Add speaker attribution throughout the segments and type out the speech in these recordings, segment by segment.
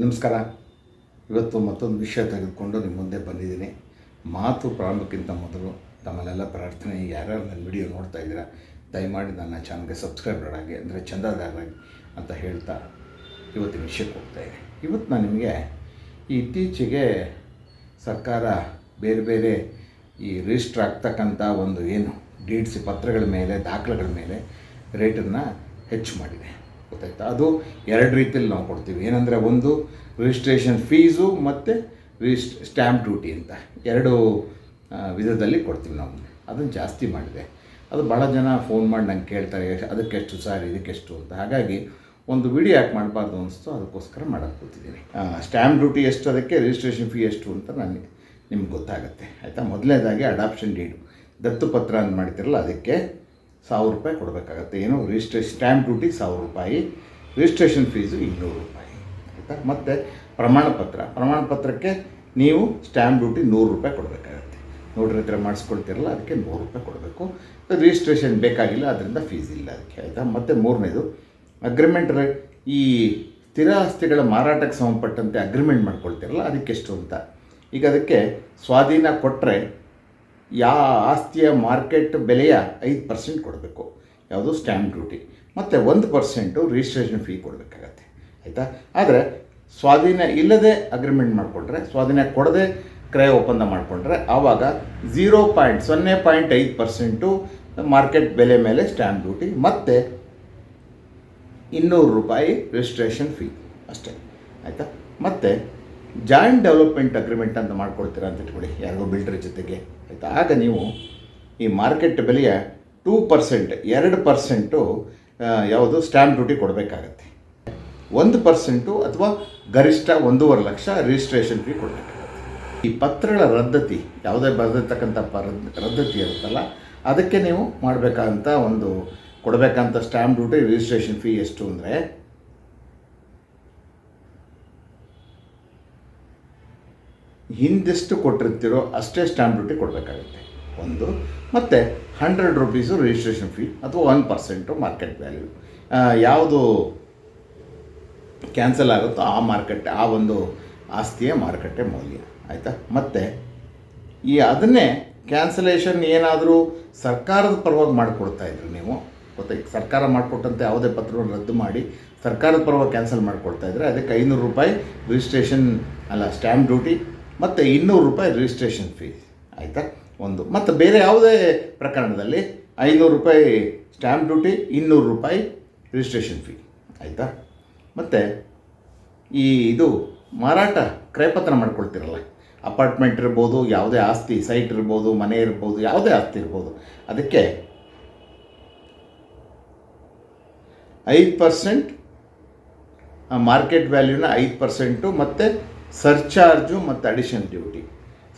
Speaker 1: ನಮಸ್ಕಾರ. ಇವತ್ತು ಮತ್ತೊಂದು ವಿಷಯ ತೆಗೆದುಕೊಂಡು ನಿಮ್ಮ ಮುಂದೆ ಬಂದಿದ್ದೀನಿ. ಮಾತು ಪ್ರಾರಂಭಕ್ಕಿಂತ ಮೊದಲು ತಮ್ಮಲ್ಲೆಲ್ಲ ಪ್ರಾರ್ಥನೆ, ಯಾರ್ಯಾರು ನನ್ನ ವಿಡಿಯೋ ನೋಡ್ತಾ ಇದ್ದೀರಾ, ದಯಮಾಡಿ ನನ್ನ ಚಾನಲ್ಗೆ ಸಬ್ಸ್ಕ್ರೈಬರ್ ಆಗಿ ಅಂದರೆ ಚಂದಾದಾರರಾಗಿ ಅಂತ ಹೇಳ್ತಾ ಇವತ್ತಿನ ವಿಷಯಕ್ಕೆ ಹೋಗ್ತಾ ಇದೆ ಇವತ್ತು ನಾನು ನಿಮಗೆ ಇತ್ತೀಚೆಗೆ ಸರ್ಕಾರ ಬೇರೆ ಬೇರೆ ಈ ರಿಜಿಸ್ಟ್ರ್ ಆಗ್ತಕ್ಕಂಥ ಒಂದು ಏನು ಡೀಡ್ಸ್ ಪತ್ರಗಳ ಮೇಲೆ, ದಾಖಲೆಗಳ ಮೇಲೆ ರೇಟನ್ನು ಹೆಚ್ಚು ಮಾಡಿದೆ. ಗೊತ್ತಾಯ್ತಾ? ಅದು ಎರಡು ರೀತಿಯಲ್ಲಿ ನಾವು ಕೊಡ್ತೀವಿ. ಏನಂದರೆ ಒಂದು ರಿಜಿಸ್ಟ್ರೇಷನ್ ಫೀಸು ಮತ್ತು ರಿಜಿಸ್ಟ್ ಸ್ಟ್ಯಾಂಪ್ ಡ್ಯೂಟಿ ಅಂತ. ಎರಡು ವಿಧದಲ್ಲಿ ಕೊಡ್ತೀವಿ ನಾವು. ಅದನ್ನು ಜಾಸ್ತಿ ಮಾಡಿದೆ ಅದು ಭಾಳ ಜನ ಫೋನ್ ಮಾಡಿ ನಂಗೆ ಕೇಳ್ತಾರೆ ಅದಕ್ಕೆಷ್ಟು ಸರ್ ಇದಕ್ಕೆಷ್ಟು ಅಂತ. ಹಾಗಾಗಿ ಒಂದು ವಿಡಿಯೋ ಯಾಕೆ ಮಾಡಬಾರ್ದು ಅನಿಸ್ತು ಅದಕ್ಕೋಸ್ಕರ ಮಾಡೋಕ್ಕೆ ಕೂತಿದ್ದೀನಿ. ಸ್ಟ್ಯಾಂಪ್ ಡ್ಯೂಟಿ ಎಷ್ಟು, ಅದಕ್ಕೆ ರಿಜಿಸ್ಟ್ರೇಷನ್ ಫೀ ಎಷ್ಟು ಅಂತ ನನಗೆ ನಿಮ್ಗೆ ಗೊತ್ತಾಗುತ್ತೆ. ಆಯಿತಾ? ಮೊದಲನೇದಾಗಿ ಅಡಾಪ್ಷನ್ ಡೀಡು ದತ್ತು ಪತ್ರ ಅಂತ ಮಾಡ್ತಿರಲ್ಲ ಅದಕ್ಕೆ ಸಾವಿರ ರೂಪಾಯಿ ಕೊಡಬೇಕಾಗತ್ತೆ. ಏನು ರಿಜಿಸ್ಟ್ರೇಷನ್ ಸ್ಟ್ಯಾಂಪ್ ಡ್ಯೂಟಿ ಸಾವಿರ ರೂಪಾಯಿ ರಿಜಿಸ್ಟ್ರೇಷನ್ ಫೀಸು ಇನ್ನೂರು ರೂಪಾಯಿ, ಆಯಿತಾ? ಮತ್ತು ಪ್ರಮಾಣ ಪತ್ರ. ಪ್ರಮಾಣ ಪತ್ರಕ್ಕೆ ನೀವು ಸ್ಟ್ಯಾಂಪ್ ಡ್ಯೂಟಿ ನೂರು ರೂಪಾಯಿ ಕೊಡಬೇಕಾಗತ್ತೆ. ನೋಡ್ರಿ, ಹತ್ರ ಮಾಡಿಸ್ಕೊಳ್ತಿರಲ್ಲ, ಅದಕ್ಕೆ ನೂರು ರೂಪಾಯಿ ಕೊಡಬೇಕು. ರಿಜಿಸ್ಟ್ರೇಷನ್ ಬೇಕಾಗಿಲ್ಲ, ಅದರಿಂದ ಫೀಸ್ ಇಲ್ಲ ಅದಕ್ಕೆ, ಆಯಿತಾ? ಮತ್ತು ಮೂರನೇದು ಅಗ್ರಿಮೆಂಟ್ ಈ ಸ್ಥಿರ ಆಸ್ತಿಗಳ ಮಾರಾಟಕ್ಕೆ ಸಂಬಂಧಪಟ್ಟಂತೆ ಅಗ್ರಿಮೆಂಟ್ ಮಾಡ್ಕೊಳ್ತಿರಲ್ಲ ಅದಕ್ಕೆಷ್ಟು ಅಂತ? ಈಗ ಅದಕ್ಕೆ ಸ್ವಾಧೀನ ಕೊಟ್ಟರೆ ಯಾ ಆಸ್ತಿಯ ಮಾರ್ಕೆಟ್ ಬೆಲೆಯ ಐದು ಪರ್ಸೆಂಟ್ ಕೊಡಬೇಕು. ಯಾವುದು ಸ್ಟ್ಯಾಂಪ್ ಡ್ಯೂಟಿ. ಮತ್ತು ಒಂದು ಪರ್ಸೆಂಟು ರಿಜಿಸ್ಟ್ರೇಷನ್ ಫೀ ಕೊಡಬೇಕಾಗತ್ತೆ. ಆಯಿತಾ? ಆದರೆ ಸ್ವಾಧೀನ ಇಲ್ಲದೆ ಅಗ್ರಿಮೆಂಟ್ ಮಾಡಿಕೊಂಡ್ರೆ, ಸ್ವಾಧೀನ ಕೊಡದೆ ಕ್ರಯ ಒಪ್ಪಂದ ಮಾಡಿಕೊಂಡ್ರೆ ಆವಾಗ ಝೀರೋ ಪಾಯಿಂಟ್ ಸೊನ್ನೆ ಪಾಯಿಂಟ್ ಐದು ಪರ್ಸೆಂಟು ಮಾರ್ಕೆಟ್ ಬೆಲೆ ಮೇಲೆ ಸ್ಟ್ಯಾಂಪ್ ಡ್ಯೂಟಿ ಮತ್ತು ಇನ್ನೂರು ರೂಪಾಯಿ ರಿಜಿಸ್ಟ್ರೇಷನ್ ಫೀ ಅಷ್ಟೇ. ಆಯಿತಾ? ಮತ್ತು ಜಾಯಿಂಟ್ ಡೆವಲಪ್ಮೆಂಟ್ ಅಗ್ರಿಮೆಂಟ್ ಅಂತ ಮಾಡ್ಕೊಳ್ತೀರಾ ಅಂತ ಇಟ್ಕೊಳ್ಳಿ ಯಾರಿಗೋ ಬಿಲ್ಡರ್ ಜೊತೆಗೆ, ಆಯಿತಾ? ಆಗ ನೀವು ಈ ಮಾರ್ಕೆಟ್ ಬೆಲೆಯ ಟೂ ಪರ್ಸೆಂಟ್ ಎರಡು ಪರ್ಸೆಂಟು ಯಾವುದು ಸ್ಟ್ಯಾಂಪ್ ಡ್ಯೂಟಿ ಕೊಡಬೇಕಾಗತ್ತೆ. ಒಂದು ಪರ್ಸೆಂಟು ಅಥವಾ ಗರಿಷ್ಠ ಒಂದೂವರೆ ಲಕ್ಷ ರಿಜಿಸ್ಟ್ರೇಷನ್ ಫೀ ಕೊಡಬೇಕಾಗತ್ತೆ. ಈ ಪತ್ರಗಳ ರದ್ದತಿ, ಯಾವುದೇ ಬರೆದಿರ್ತಕ್ಕಂಥ ರದ್ದತಿ ಇರುತ್ತಲ್ಲ, ಅದಕ್ಕೆ ನೀವು ಮಾಡಬೇಕಂತ ಒಂದು ಕೊಡಬೇಕಂತ ಸ್ಟ್ಯಾಂಪ್ ಡ್ಯೂಟಿ ರಿಜಿಸ್ಟ್ರೇಷನ್ ಫೀ ಎಷ್ಟು ಅಂದರೆ ಹಿಂದೆಷ್ಟು ಕೊಟ್ಟಿರ್ತೀರೋ ಅಷ್ಟೇ ಸ್ಟ್ಯಾಂಪ್ ಡ್ಯೂಟಿ ಕೊಡಬೇಕಾಗುತ್ತೆ. ಒಂದು, ಮತ್ತು ಹಂಡ್ರೆಡ್ ರುಪೀಸು ರಿಜಿಸ್ಟ್ರೇಷನ್ ಫೀ ಅಥವಾ ಒನ್ ಪರ್ಸೆಂಟು ಮಾರ್ಕೆಟ್ ವ್ಯಾಲ್ಯೂ ಯಾವುದು ಕ್ಯಾನ್ಸಲ್ ಆಗುತ್ತೋ ಆ ಮಾರ್ಕೆಟ್ ಆ ಒಂದು ಆಸ್ತಿಯ ಮಾರುಕಟ್ಟೆ ಮೌಲ್ಯ. ಆಯಿತಾ? ಮತ್ತು ಈ ಅದನ್ನೇ ಕ್ಯಾನ್ಸಲೇಷನ್ ಏನಾದರೂ ಸರ್ಕಾರದ ಪರವಾಗಿ ಮಾಡಿಕೊಡ್ತಾ ಇದ್ರು ನೀವು? ಗೊತ್ತಾಯ್ತು. ಸರ್ಕಾರ ಮಾಡಿಕೊಟ್ಟಂತೆ ಯಾವುದೇ ಪತ್ರವನ್ನು ರದ್ದು ಮಾಡಿ ಸರ್ಕಾರದ ಪರವಾಗಿ ಕ್ಯಾನ್ಸಲ್ ಮಾಡಿಕೊಡ್ತಾ ಇದ್ರೆ. ಅದಕ್ಕೆ ಐನೂರು ರೂಪಾಯಿ ರಿಜಿಸ್ಟ್ರೇಷನ್ ಅಲ್ಲ ಸ್ಟ್ಯಾಂಪ್ ಡ್ಯೂಟಿ ಮತ್ತು ಇನ್ನೂರು ರೂಪಾಯಿ ರಿಜಿಸ್ಟ್ರೇಷನ್ ಫೀ ಆಯಿತಾ? ಒಂದು. ಮತ್ತು ಬೇರೆ ಯಾವುದೇ ಪ್ರಕರಣದಲ್ಲಿ ಐನೂರು ರೂಪಾಯಿ ಸ್ಟ್ಯಾಂಪ್ ಡ್ಯೂಟಿ ಇನ್ನೂರು ರೂಪಾಯಿ ರಿಜಿಸ್ಟ್ರೇಷನ್ ಫೀ ಆಯಿತಾ? ಮತ್ತು ಈ ಇದು ಮಾರಾಟ ಕ್ರಯಪತ್ರ ಮಾಡ್ಕೊಳ್ತಿರಲ್ಲ. ಅಪಾರ್ಟ್ಮೆಂಟ್ ಇರ್ಬೋದು, ಯಾವುದೇ ಆಸ್ತಿ ಸೈಟ್ ಇರ್ಬೋದು, ಮನೆ ಇರ್ಬೋದು, ಯಾವುದೇ ಆಸ್ತಿ ಇರ್ಬೋದು. ಅದಕ್ಕೆ ಐದು ಪರ್ಸೆಂಟ್ ಮಾರ್ಕೆಟ್ ವ್ಯಾಲ್ಯೂನ ಐದು ಪರ್ಸೆಂಟು ಮತ್ತು ಸರ್ಚಾರ್ಜು ಮತ್ತು addition duty.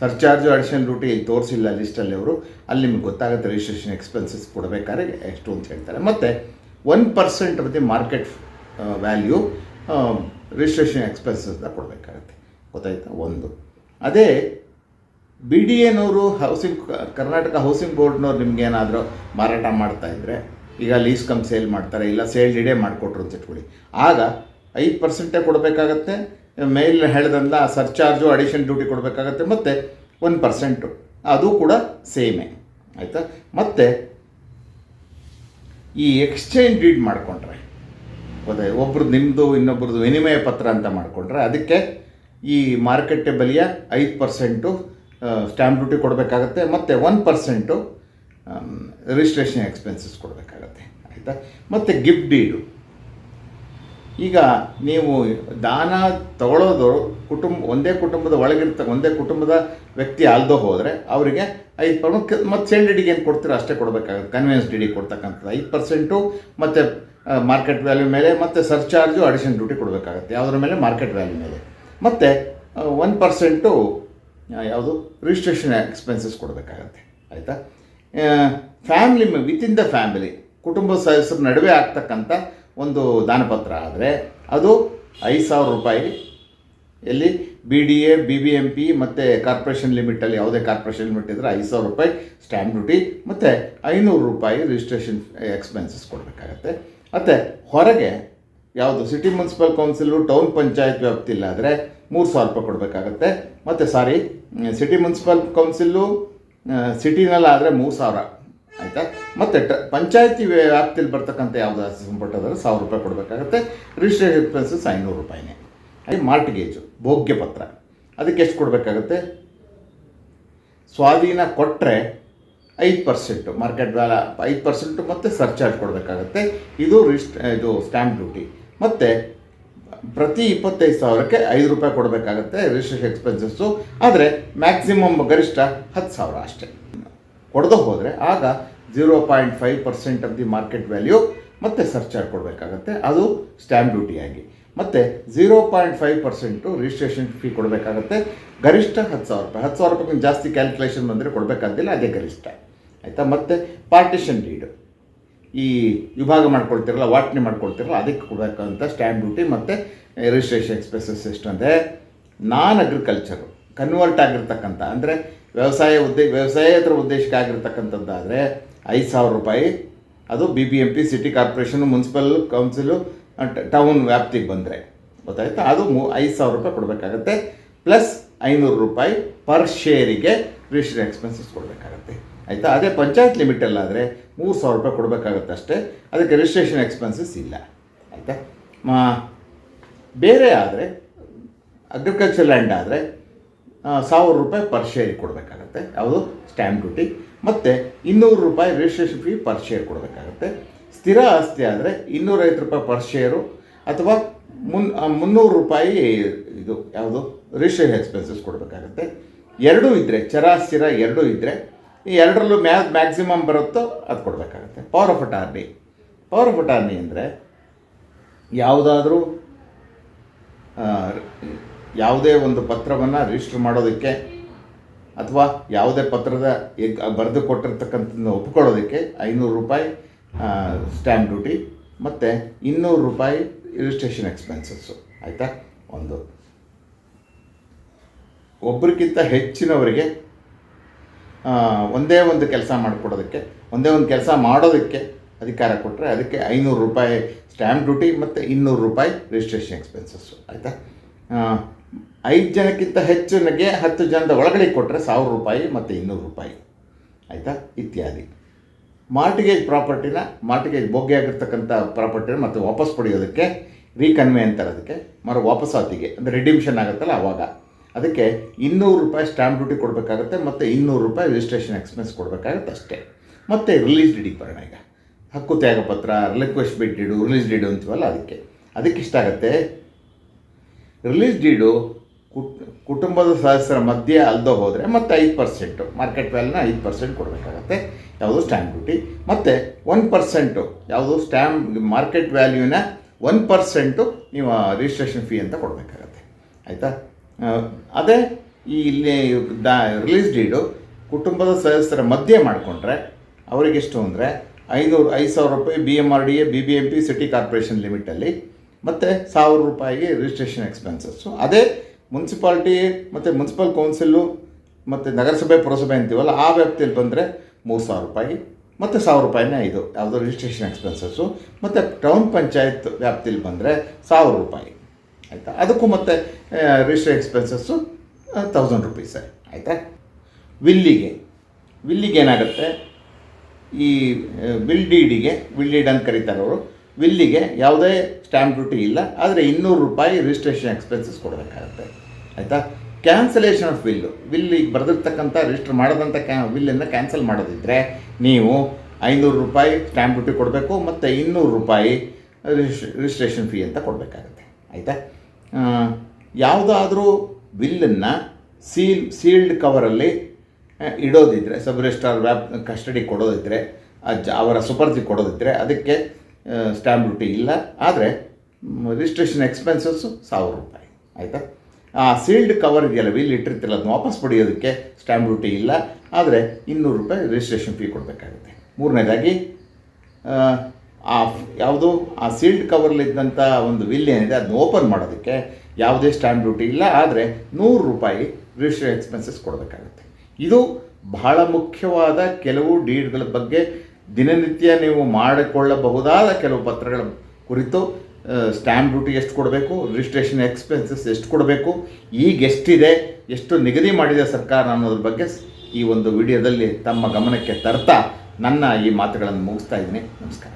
Speaker 1: Surcharge, addition duty ಇಲ್ಲಿ ತೋರಿಸಿಲ್ಲ ಲಿಸ್ಟಲ್ಲಿ ಅವರು. ಅಲ್ಲಿ ನಿಮ್ಗೆ ಗೊತ್ತಾಗುತ್ತೆ ರಿಜಿಸ್ಟ್ರೇಷನ್ ಎಕ್ಸ್ಪೆನ್ಸಸ್ ಕೊಡಬೇಕಾದ್ರೆ ಎಷ್ಟು ಅಂತ ಹೇಳ್ತಾರೆ. ಮತ್ತು ಒನ್ ಪರ್ಸೆಂಟ್ ಮತ್ತು ಮಾರ್ಕೆಟ್ ವ್ಯಾಲ್ಯೂ ರಿಜಿಸ್ಟ್ರೇಷನ್ ಎಕ್ಸ್ಪೆನ್ಸಸ್ನ ಕೊಡಬೇಕಾಗತ್ತೆ. ಗೊತ್ತಾಯ್ತಾ? ಒಂದು. ಅದೇ ಬಿ ಡಿ ಎನವರು ಹೌಸಿಂಗ್ ಕರ್ನಾಟಕ ಹೌಸಿಂಗ್ ಬೋರ್ಡ್ನವ್ರು ನಿಮ್ಗೆ ಏನಾದರೂ ಮಾರಾಟ ಮಾಡ್ತಾ ಇದ್ದರೆ ಈಗ ಲೀಸ್ ಕಮ್ ಸೇಲ್ ಮಾಡ್ತಾರೆ, ಇಲ್ಲ ಸೇಲ್ ಡಿಡೇ ಮಾಡಿಕೊಟ್ರು ಅಂತ ಇಟ್ಕೊಳ್ಳಿ. ಆಗ ಐದು ಪರ್ಸೆಂಟೇ ಕೊಡಬೇಕಾಗತ್ತೆ. ಮೇಲ್ ಹೇಳಿದಂತ ಸರ್ಚಾರ್ಜು ಅಡಿಷನ್ ಡ್ಯೂಟಿ ಕೊಡಬೇಕಾಗತ್ತೆ, ಮತ್ತು ಒನ್ ಪರ್ಸೆಂಟು ಅದು ಕೂಡ ಸೇಮೇ. ಆಯಿತಾ? ಮತ್ತು ಈ ಎಕ್ಸ್ಚೇಂಜ್ ಡೀಡ್ ಮಾಡಿಕೊಂಡ್ರೆ, ಅದೇ ಒಬ್ರದ್ದು ನಿಮ್ಮದು ಇನ್ನೊಬ್ರದ್ದು ವಿನಿಮಯ ಪತ್ರ ಅಂತ ಮಾಡಿಕೊಂಡ್ರೆ, ಅದಕ್ಕೆ ಈ ಮಾರುಕಟ್ಟೆ ಬೆಲೆಯ ಐದು ಪರ್ಸೆಂಟು ಸ್ಟ್ಯಾಂಪ್ ಡ್ಯೂಟಿ ಕೊಡಬೇಕಾಗತ್ತೆ, ಮತ್ತು ಒನ್ ಪರ್ಸೆಂಟು ರಿಜಿಸ್ಟ್ರೇಷನ್ ಎಕ್ಸ್ಪೆನ್ಸಸ್ ಕೊಡಬೇಕಾಗತ್ತೆ. ಆಯಿತಾ? ಮತ್ತು ಗಿಫ್ಟ್ ಡೀಡು ಈಗ ನೀವು ದಾನ ತಗೊಳ್ಳೋದು ಕುಟುಂಬ, ಒಂದೇ ಕುಟುಂಬದ ಒಳಗಿರ್ತ, ಒಂದೇ ಕುಟುಂಬದ ವ್ಯಕ್ತಿ ಅಲ್ದೋ ಹೋದರೆ ಅವರಿಗೆ ಐದು ಪರ್ಸೆಂಟ್ ಮತ್ತು ಸೇಲ್ ಡಿಡಿಗೆ ಏನು ಕೊಡ್ತೀರೋ ಅಷ್ಟೇ ಕೊಡಬೇಕಾಗುತ್ತೆ. ಕನ್ವೆನ್ಸ್ ಡಿ ಕೊಡ್ತಕ್ಕಂಥದ್ದು. ಐದು ಪರ್ಸೆಂಟು ಮತ್ತು ಮಾರ್ಕೆಟ್ ವ್ಯಾಲ್ಯೂ ಮೇಲೆ ಮತ್ತು ಸರ್ಚಾರ್ಜು ಅಡಿಷನ್ ಡ್ಯೂಟಿ ಕೊಡಬೇಕಾಗುತ್ತೆ. ಯಾವುದ್ರ ಮೇಲೆ? ಮಾರ್ಕೆಟ್ ವ್ಯಾಲ್ಯೂ ಮೇಲೆ. ಮತ್ತು ಒನ್ ಪರ್ಸೆಂಟು ಯಾವುದು? ರಿಜಿಸ್ಟ್ರೇಷನ್ ಎಕ್ಸ್ಪೆನ್ಸಸ್ ಕೊಡಬೇಕಾಗತ್ತೆ. ಆಯಿತಾ? ಫ್ಯಾಮ್ಲಿ ವಿತಿನ್ ದ ಫ್ಯಾಮಿಲಿ ಕುಟುಂಬ ಸದಸ್ಯರ ನಡುವೆ ಆಗ್ತಕ್ಕಂಥ ಒಂದು ದಾನಪತ್ರ ಆದರೆ ಅದು ಐದು ಸಾವಿರ ರೂಪಾಯಿ. ಎಲ್ಲಿ? B D A B B M P ಮತ್ತು ಕಾರ್ಪೊರೇಷನ್ ಲಿಮಿಟಲ್ಲಿ ಯಾವುದೇ ಕಾರ್ಪೊರೇಷನ್ ಲಿಮಿಟ್ ಇದ್ದರೆ ಐದು ಸಾವಿರ ರೂಪಾಯಿ ಸ್ಟ್ಯಾಂಪ್ ಡ್ಯೂಟಿ ಮತ್ತು ಐನೂರು ರೂಪಾಯಿ ರಿಜಿಸ್ಟ್ರೇಷನ್ ಎಕ್ಸ್ಪೆನ್ಸಸ್ ಕೊಡಬೇಕಾಗತ್ತೆ. ಮತ್ತು ಹೊರಗೆ ಯಾವುದು city municipal council town panchayat ವ್ಯಾಪ್ತಿಲ್ಲ ಆದರೆ ಮೂರು ಸಾವಿರ ರೂಪಾಯಿ ಕೊಡಬೇಕಾಗತ್ತೆ. ಮತ್ತು ಸಾರಿ ಸಿಟಿ ಮುನ್ಸಿಪಲ್ ಕೌನ್ಸಿಲು ಸಿಟಿನಲ್ಲಾದರೆ ಮೂರು ಸಾವಿರ. ಆಯಿತಾ? ಮತ್ತು ಟ ಪಂಚಾಯತಿ ವ್ಯಾಪ್ತಿಯಲ್ಲಿ ಬರ್ತಕ್ಕಂಥ ಯಾವುದು ಸಂಪಟ್ಟಾದರೆ ಸಾವಿರ ರೂಪಾಯಿ ಕೊಡಬೇಕಾಗತ್ತೆ. ರಿಜಿಸ್ಟ್ರೇಷನ್ ಎಕ್ಸ್ಪೆನ್ಸಸ್ ಐನೂರು ರೂಪಾಯಿನೇ. ಅದೇ ಮಾರ್ಟ್ಗೇಜು ಭೋಗ್ಯ ಪತ್ರ. ಅದಕ್ಕೆ ಎಷ್ಟು ಕೊಡಬೇಕಾಗತ್ತೆ? ಸ್ವಾಧೀನ ಕೊಟ್ಟರೆ ಐದು ಪರ್ಸೆಂಟು ಮಾರ್ಕೆಟ್ ವ್ಯಾಲ ಐದು ಪರ್ಸೆಂಟು ಮತ್ತು ಸರ್ಚಾರ್ಜ್ ಕೊಡಬೇಕಾಗತ್ತೆ. ಇದು ರಿಜಿಸ್ಟ್ ಇದು ಸ್ಟ್ಯಾಂಪ್ ಡ್ಯೂಟಿ ಮತ್ತು ಪ್ರತಿ ಇಪ್ಪತ್ತೈದು ಸಾವಿರಕ್ಕೆ ಐದು ರೂಪಾಯಿ ಕೊಡಬೇಕಾಗತ್ತೆ ರಿಜಿಸ್ಟ್ರೇಷನ್ ಎಕ್ಸ್ಪೆನ್ಸಸ್ಸು ಆದರೆ ಮ್ಯಾಕ್ಸಿಮಮ್ ಗರಿಷ್ಠ ಹತ್ತು ಸಾವಿರ ಅಷ್ಟೇ. ಕೊಡದೆ ಹೋದರೆ ಆಗ zero point five percent of the market value ಮತ್ತೆ ಸರ್ಚಾರ್ಜ್ ಕೊಡಬೇಕಾಗತ್ತೆ. ಅದು ಸ್ಟ್ಯಾಂಪ್ ಡ್ಯೂಟಿಯಾಗಿ ಮತ್ತು zero point five percent registration fee ಕೊಡಬೇಕಾಗತ್ತೆ. ಗರಿಷ್ಠ ಹತ್ತು ಸಾವಿರ ರೂಪಾಯಿ. ಹತ್ತು ಸಾವಿರ ರೂಪಾಯಿಗಿಂತ ಜಾಸ್ತಿ ಕ್ಯಾಲ್ಕುಲೇಷನ್ ಬಂದರೆ ಕೊಡಬೇಕಾಗಿಲ್ಲ ಅದೇ ಗರಿಷ್ಠ. ಆಯಿತಾ? ಮತ್ತು ಪಾರ್ಟಿಷನ್ ಡೀಡು ಈ ವಿಭಾಗ ಮಾಡ್ಕೊಳ್ತಿರಲ್ಲ, ವಾಟ್ನಿ ಮಾಡ್ಕೊಳ್ತಿರಲ್ಲ, ಅದಕ್ಕೆ ಕೊಡಬೇಕಂತ ಸ್ಟ್ಯಾಂಪ್ ಡ್ಯೂಟಿ ಮತ್ತು ರಿಜಿಸ್ಟ್ರೇಷನ್ ಎಕ್ಸ್ಪೆನ್ಸಸ್ ಎಷ್ಟು ಅಂದರೆ ನಾನ್ ಅಗ್ರಿಕಲ್ಚರು ಕನ್ವರ್ಟ್ ಆಗಿರ್ತಕ್ಕಂಥ, ಅಂದರೆ ವ್ಯವಸಾಯ ಉದ್ದೇ ವ್ಯವಸಾಯೇತರ ಉದ್ದೇಶಕ್ಕೆ ಆಗಿರ್ತಕ್ಕಂಥದ್ದಾದರೆ ಐದು ಸಾವಿರ ರೂಪಾಯಿ, ಅದು B B M P city corporation municipal council town ವ್ಯಾಪ್ತಿಗೆ ಬಂದರೆ. ಗೊತ್ತಾಯ್ತಾ? ಅದು ಮೂ, ಐದು ಸಾವಿರ ರೂಪಾಯಿ ಕೊಡಬೇಕಾಗತ್ತೆ ಪ್ಲಸ್ ಐನೂರು ರೂಪಾಯಿ ಪರ್ ಶೇರಿಗೆ ರಿಜಿಸ್ಟ್ರೇಷನ್ ಎಕ್ಸ್ಪೆನ್ಸಸ್ ಕೊಡಬೇಕಾಗತ್ತೆ. ಆಯಿತಾ? ಅದೇ ಪಂಚಾಯತ್ ಲಿಮಿಟಲ್ಲಾದರೆ ಮೂರು ಸಾವಿರ ರೂಪಾಯಿ ಕೊಡಬೇಕಾಗತ್ತೆ ಅಷ್ಟೇ, ಅದಕ್ಕೆ ರಿಜಿಸ್ಟ್ರೇಷನ್ ಎಕ್ಸ್ಪೆನ್ಸಸ್ ಇಲ್ಲ. ಆಯಿತಾ? ಬೇರೆ ಆದರೆ ಅಗ್ರಿಕಲ್ಚರ್ ಲ್ಯಾಂಡ್ ಆದರೆ ಸಾವಿರ ರೂಪಾಯಿ ಪರ್ ಶೇರ್ ಕೊಡಬೇಕಾಗತ್ತೆ. ಯಾವುದು? ಸ್ಟ್ಯಾಂಪ್ ಡ್ಯೂಟಿ ಮತ್ತು ಇನ್ನೂರು ರೂಪಾಯಿ ರಿಜಿಸ್ಟ್ರೇಷನ್ ಫೀ ಪರ್ ಶೇರ್ ಕೊಡಬೇಕಾಗತ್ತೆ. ಸ್ಥಿರ ಆಸ್ತಿ ಆದರೆ ಇನ್ನೂರೈವತ್ತು ರೂಪಾಯಿ ಪರ್ ಶೇರು ಅಥವಾ ಮುನ್ ಮುನ್ನೂರು ರೂಪಾಯಿ ಇದು, ಯಾವುದು? ರಿಜಿಸ್ಟ್ರೇಷನ್ ಎಕ್ಸ್ಪೆನ್ಸಸ್ ಕೊಡಬೇಕಾಗತ್ತೆ. ಎರಡೂ ಇದ್ದರೆ ಚರ ಸ್ಥಿರ ಎರಡೂ ಇದ್ದರೆ ಎರಡರಲ್ಲೂ ಮ್ಯಾ ಮ್ಯಾಕ್ಸಿಮಮ್ ಬರುತ್ತೋ ಅದು ಕೊಡಬೇಕಾಗತ್ತೆ. Power of attorney power of attorney ಅಂದರೆ ಯಾವುದಾದ್ರೂ ಯಾವುದೇ ಒಂದು ಪತ್ರವನ್ನು ರಿಜಿಸ್ಟರ್ ಮಾಡೋದಕ್ಕೆ ಅಥವಾ ಯಾವುದೇ ಪತ್ರದ ಬರೆದು ಕೊಟ್ಟಿರ್ತಕ್ಕಂಥದ್ದನ್ನು ಒಪ್ಕೊಳ್ಳೋದಕ್ಕೆ ಐನೂರು ರೂಪಾಯಿ ಸ್ಟ್ಯಾಂಪ್ ಡ್ಯೂಟಿ ಮತ್ತು ಇನ್ನೂರು ರೂಪಾಯಿ ರಿಜಿಸ್ಟ್ರೇಷನ್ ಎಕ್ಸ್ಪೆನ್ಸಸ್ಸು ಆಯಿತಾ? ಒಂದು. ಒಬ್ಬರಿಗಿಂತ ಹೆಚ್ಚಿನವರಿಗೆ ಒಂದೇ ಒಂದು ಕೆಲಸ ಮಾಡಿಕೊಡೋದಕ್ಕೆ, ಒಂದೇ ಒಂದು ಕೆಲಸ ಮಾಡೋದಕ್ಕೆ ಅಧಿಕಾರ ಕೊಟ್ಟರೆ ಅದಕ್ಕೆ ಐನೂರು ರೂಪಾಯಿ ಸ್ಟ್ಯಾಂಪ್ ಡ್ಯೂಟಿ ಮತ್ತು ಇನ್ನೂರು ರೂಪಾಯಿ ರಿಜಿಸ್ಟ್ರೇಷನ್ ಎಕ್ಸ್ಪೆನ್ಸಸ್ಸು ಆಯಿತಾ? ಐದು ಜನಕ್ಕಿಂತ ಹೆಚ್ಚಿನಗೆ ಹತ್ತು ಜನದ ಒಳಗಡೆ ಕೊಟ್ಟರೆ ಸಾವಿರ ರೂಪಾಯಿ ಮತ್ತು ಇನ್ನೂರು ರೂಪಾಯಿ. ಆಯಿತಾ? ಇತ್ಯಾದಿ. ಮಾರ್ಟಿಗೇಜ್ ಪ್ರಾಪರ್ಟಿನ ಮಾರ್ಟಿಗೇಜ್ ಭೋಗ್ಯ ಆಗಿರ್ತಕ್ಕಂಥ ಪ್ರಾಪರ್ಟಿನ ಮತ್ತು ವಾಪಸ್ ಪಡೆಯೋದಕ್ಕೆ, ರೀಕನ್ವೆ ಅಂತಾರೆ ಅದಕ್ಕೆ ಮರು ವಾಪಸಾತಿಗೆ ಅಂದರೆ ರಿಡಿಮ್ಷನ್ ಆಗುತ್ತಲ್ಲ ಆವಾಗ ಅದಕ್ಕೆ ಇನ್ನೂರು ರೂಪಾಯಿ ಸ್ಟ್ಯಾಂಪ್ ಡ್ಯೂಟಿ ಕೊಡಬೇಕಾಗುತ್ತೆ, ಮತ್ತು ಇನ್ನೂರು ರೂಪಾಯಿ ರಿಜಿಸ್ಟ್ರೇಷನ್ ಎಕ್ಸ್ಪೆನ್ಸ್ ಕೊಡಬೇಕಾಗುತ್ತೆ ಅಷ್ಟೇ. ಮತ್ತು ರಿಲೀಸ್ ಡಿಡಿಗೆ ಬರೋಣ ಈಗ. ಹಕ್ಕು ತ್ಯಾಗ ಪತ್ರ, ರಿಲಿಕ್ವೆಸ್ಟ್ ಬಿಡ್ ಡಿಡು, ರಿಲೀಸ್ ಡಿಡು ಅಂತೀವಲ್ಲ ಅದಕ್ಕೆ. ಅದಕ್ಕೆ ಇಷ್ಟಾಗತ್ತೆ ರಿಲೀಸ್ ಡೀಡು ಕುಟುಂಬದ ಸದಸ್ಯರ ಮಧ್ಯೆ ಅಲ್ದೋ ಹೋದರೆ ಮತ್ತೆ ಐದು ಪರ್ಸೆಂಟು, ಮಾರ್ಕೆಟ್ ವ್ಯಾಲ್ಯೂನ ಐದು ಪರ್ಸೆಂಟ್ ಕೊಡಬೇಕಾಗತ್ತೆ. ಯಾವುದು ಸ್ಟ್ಯಾಂಪ್ ಡ್ಯೂಟಿ. ಮತ್ತು ಒನ್ ಪರ್ಸೆಂಟು, ಯಾವುದು ಸ್ಟ್ಯಾಂಪ್ ಮಾರ್ಕೆಟ್ ವ್ಯಾಲ್ಯೂನ ಒನ್ ಪರ್ಸೆಂಟು ನೀವು ರಿಜಿಸ್ಟ್ರೇಷನ್ ಫೀ ಅಂತ ಕೊಡಬೇಕಾಗತ್ತೆ. ಆಯಿತಾ? ಅದೇ ಈ ಇಲ್ಲಿ ದ ರಿಲೀಸ್ ಡೀಡು ಕುಟುಂಬದ ಸದಸ್ಯರ ಮಧ್ಯೆ ಮಾಡಿಕೊಂಡ್ರೆ ಅವರಿಗೆಷ್ಟು ಅಂದರೆ ಐನೂರು, ಐದು ಸಾವಿರ ರೂಪಾಯಿ B M R D A B B M P city corporation ಲಿಮಿಟಲ್ಲಿ ಮತ್ತು ಸಾವಿರ ರೂಪಾಯಿಗೆ ರಿಜಿಸ್ಟ್ರೇಷನ್ ಎಕ್ಸ್ಪೆನ್ಸಸ್ಸು ಅದೇ ಮುನ್ಸಿಪಾಲ್ಟಿ ಮತ್ತು ಮುನ್ಸಿಪಲ್ ಕೌನ್ಸಿಲ್ಲು ಮತ್ತು ನಗರಸಭೆ, ಪುರಸಭೆ ಅಂತೀವಲ್ಲ, ಆ ವ್ಯಾಪ್ತಿಯಲ್ಲಿ ಬಂದರೆ ಮೂರು ಸಾವಿರ ರೂಪಾಯಿ, ಮತ್ತು ಸಾವಿರ ರೂಪಾಯಿನೇ ಇದು ಯಾವುದೋ ರಿಜಿಸ್ಟ್ರೇಷನ್ ಎಕ್ಸ್ಪೆನ್ಸಸ್ಸು ಮತ್ತು ಟೌನ್ ಪಂಚಾಯತ್ ವ್ಯಾಪ್ತಿಯಲ್ಲಿ ಬಂದರೆ ಸಾವಿರ ರೂಪಾಯಿ, ಆಯಿತಾ? ಅದಕ್ಕೂ ಮತ್ತು ರಿಜಿಸ್ಟ್ರೇಷನ್ ಎಕ್ಸ್ಪೆನ್ಸಸ್ಸು ತೌಸಂಡ್ ರುಪೀಸ್ ಆಯಿತಾ? ವಿಲ್ಲಿಗೆ ವಿಲ್ಲಿಗೆ ಏನಾಗುತ್ತೆ? ಈ ವಿಲ್ ಡೀಡಿಗೆ ವಿಲ್ ಡೀಡ್ ಅಂತ ಕರೀತಾರೆ ಅವರು. ವಿಲ್ಲಿಗೆ ಯಾವುದೇ ಸ್ಟ್ಯಾಂಪ್ ಡ್ಯೂಟಿ ಇಲ್ಲ, ಆದರೆ ಇನ್ನೂರು ರೂಪಾಯಿ ರಿಜಿಸ್ಟ್ರೇಷನ್ ಎಕ್ಸ್ಪೆನ್ಸಸ್ ಕೊಡಬೇಕಾಗತ್ತೆ. ಆಯಿತಾ? ಕ್ಯಾನ್ಸಲೇಷನ್ ಆಫ್ ವಿಲ್ಲು ವಿಲ್ಲಿಗೆ ಬರೆದಿರ್ತಕ್ಕಂಥ ರಿಜಿಸ್ಟರ್ ಮಾಡದಂಥ ಕ್ಯಾ ವಿಲ್ಲನ್ನು ಕ್ಯಾನ್ಸಲ್ ಮಾಡೋದಿದ್ದರೆ ನೀವು ಐನೂರು ರೂಪಾಯಿ ಸ್ಟ್ಯಾಂಪ್ ಡ್ಯೂಟಿ ಕೊಡಬೇಕು ಮತ್ತು ಇನ್ನೂರು ರೂಪಾಯಿ ರಿಜಿಸ್ಟ್ರೇಷನ್ ಫೀ ಅಂತ ಕೊಡಬೇಕಾಗುತ್ತೆ. ಆಯಿತಾ? ಯಾವುದಾದ್ರೂ ವಿಲ್ಲನ್ನು ಸೀಲ್ ಸೀಲ್ಡ್ ಕವರಲ್ಲಿ ಇಡೋದಿದ್ದರೆ ಸಬ್ ರಿಜಿಸ್ಟ್ರಾರ್ ವ್ಯಾಪ್ ಕಸ್ಟಡಿ ಕೊಡೋದಿದ್ದರೆ ಅವರ ಸುಪರ್ಜಿ ಕೊಡೋದಿದ್ದರೆ ಅದಕ್ಕೆ ಸ್ಟ್ಯಾಂಪ್ ಡ್ಯೂಟಿ ಇಲ್ಲ. ಆದರೆ ರಿಜಿಸ್ಟ್ರೇಷನ್ ಎಕ್ಸ್ಪೆನ್ಸಸ್ಸು ಸಾವಿರ ರೂಪಾಯಿ. ಆಯಿತಾ? ಆ ಸೀಲ್ಡ್ ಕವರ್ ಇದೆಯಲ್ಲ ವೀಲ್ ಇಟ್ಟಿರ್ತಿಲ್ಲ ಅದನ್ನ ವಾಪಸ್ ಪಡೆಯೋದಕ್ಕೆ ಸ್ಟ್ಯಾಂಪ್ ಡ್ಯೂಟಿ ಇಲ್ಲ. ಆದರೆ ಇನ್ನೂರು ರೂಪಾಯಿ ರಿಜಿಸ್ಟ್ರೇಷನ್ ಫೀ ಕೊಡಬೇಕಾಗುತ್ತೆ. ಮೂರನೇದಾಗಿ ಆ, ಯಾವುದು? ಆ ಸೀಲ್ಡ್ ಕವರ್ಲಿದ್ದಂಥ ಒಂದು ವಿಲ್ ಏನಿದೆ ಅದನ್ನ ಓಪನ್ ಮಾಡೋದಕ್ಕೆ ಯಾವುದೇ ಸ್ಟ್ಯಾಂಪ್ ಡ್ಯೂಟಿ ಇಲ್ಲ. ಆದರೆ ನೂರು ರೂಪಾಯಿ ರಿಜಿಸ್ಟ್ರೇಷನ್ ಎಕ್ಸ್ಪೆನ್ಸಸ್ ಕೊಡಬೇಕಾಗುತ್ತೆ. ಇದು ಬಹಳ ಮುಖ್ಯವಾದ ಕೆಲವು ಡೀಡ್ಗಳ ಬಗ್ಗೆ ದಿನನಿತ್ಯ ನೀವು ಮಾಡಿಕೊಳ್ಳಬಹುದಾದ ಕೆಲವು ಪತ್ರಗಳ ಕುರಿತು ಸ್ಟ್ಯಾಂಪ್ ಡ್ಯೂಟಿ ಎಷ್ಟು ಕೊಡಬೇಕು ರಿಜಿಸ್ಟ್ರೇಷನ್ ಎಕ್ಸ್ಪೆನ್ಸಸ್ ಎಷ್ಟು ಕೊಡಬೇಕು, ಈಗ ಎಷ್ಟಿದೆ, ಎಷ್ಟು ನಿಗದಿ ಮಾಡಿದೆ ಸರ್ಕಾರ ಅನ್ನೋದ್ರ ಬಗ್ಗೆ ಈ ಒಂದು ವಿಡಿಯೋದಲ್ಲಿ ತಮ್ಮ ಗಮನಕ್ಕೆ ತರ್ತಾ ನನ್ನ ಈ ಮಾತುಗಳನ್ನು ಮುಗಿಸ್ತಾ ಇದ್ದೀನಿ. ನಮಸ್ಕಾರ.